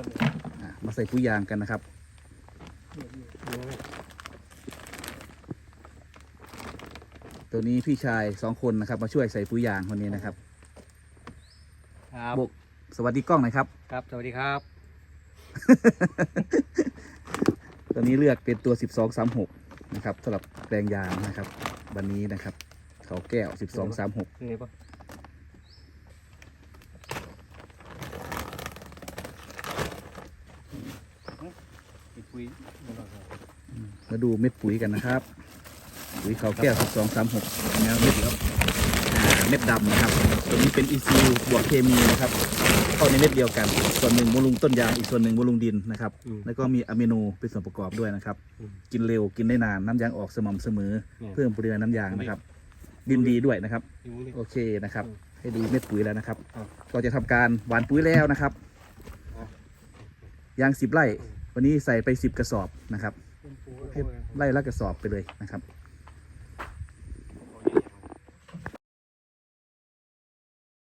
อะมาใส่ปุ๋ยยางกันนะครับ ตัวนี้พี่ชายสองคนนะครับ มาช่วยใส่ปุ๋ยยางคนนี้นะครับครับบกสวัสดีกล้องหน่อยครับ ครับ สวัสดีครับ ตัวนี้เลือกเป็นตัว 1236 นะครับสำหรับแปลงยางนะครับ วันนี้นะครับ เขาแก้ว 1236 นี่ปะ คุยมาดูเม็ดปุ๋ยกันนะครับ ปุ๋ยเขาแก้ว1236แนวเม็ดครับอ่าเม็ดดำนะครับตัวนี้เป็นอีซิลบวกเคมีนะครับเข้าในเม็ดเดียวกัน ส่วนหนึ่งบำรุงต้นยางอีกส่วนหนึ่งบำรุงดินนะครับ แล้วก็มีอะมิโนเป็นส่วนประกอบด้วยนะครับ กินเร็วกินได้นานน้ำยางออกสม่ำเสมอ เพิ่มปริมาณน้ำยางนะครับ ดินดีด้วยนะครับอยู่นี่โอเคนะครับ ให้ดูเม็ดปุ๋ยแล้วนะครับครับก็จะทำการหว่านปุ๋ยแล้วนะครับครับยางสิบไร่ วันนี้ใส่ไปสิบกระสอบนะครับให้ไร่ละกระสอบไปเลยนะครับค